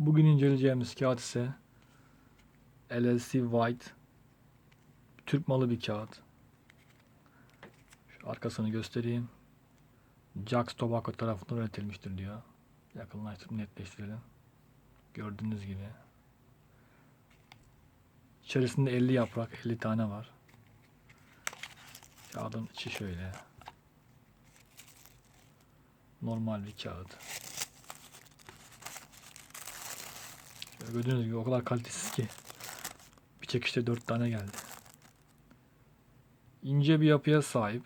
Bugün inceleyeceğimiz kağıt ise LLC White Türk malı bir kağıt. Şu arkasını göstereyim. Jax Tobacco tarafından üretilmiştir diyor. Yakınlaştırıp netleştirelim. Gördüğünüz gibi. İçerisinde 50 yaprak, 50 tane var. Kağıdın içi şöyle. Normal bir kağıt. Gördüğünüz gibi o kadar kalitesiz ki. Bir çekişte 4 tane geldi. İnce bir yapıya sahip.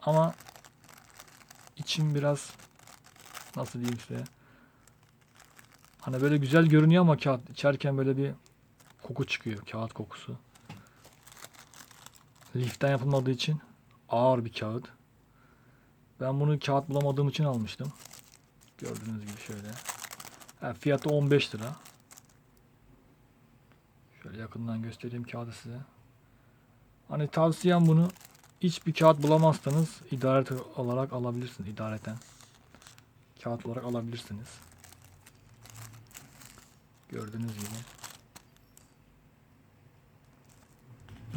Ama içim biraz nasıl diyeyim size hani böyle güzel görünüyor ama kağıt içerken böyle bir koku çıkıyor. Kağıt kokusu. Liften yapılmadığı için ağır bir kağıt. Ben bunu kağıt bulamadığım için almıştım. Gördüğünüz gibi şöyle. Ha, fiyatı 15 lira. Şöyle yakından göstereyim kağıdı size. Hani tavsiyem bunu hiçbir kağıt bulamazsanız idaret olarak alabilirsiniz. idareten. Kağıt olarak alabilirsiniz. Gördüğünüz gibi.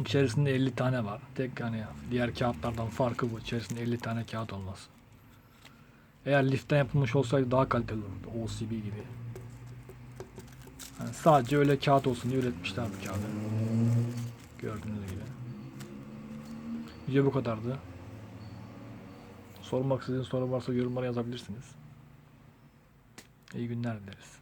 İçerisinde 50 tane var. Tek hani diğer kağıtlardan farkı bu. İçerisinde 50 tane kağıt olması. Eğer liften yapılmış olsaydı daha kaliteli olurdu. OCB gibi. Yani sadece öyle kağıt olsun diye üretmişler bu kağıdı. Gördüğünüz gibi. Video bu kadardı. Sormak istediğiniz soru varsa yorumlara yazabilirsiniz. İyi günler dileriz.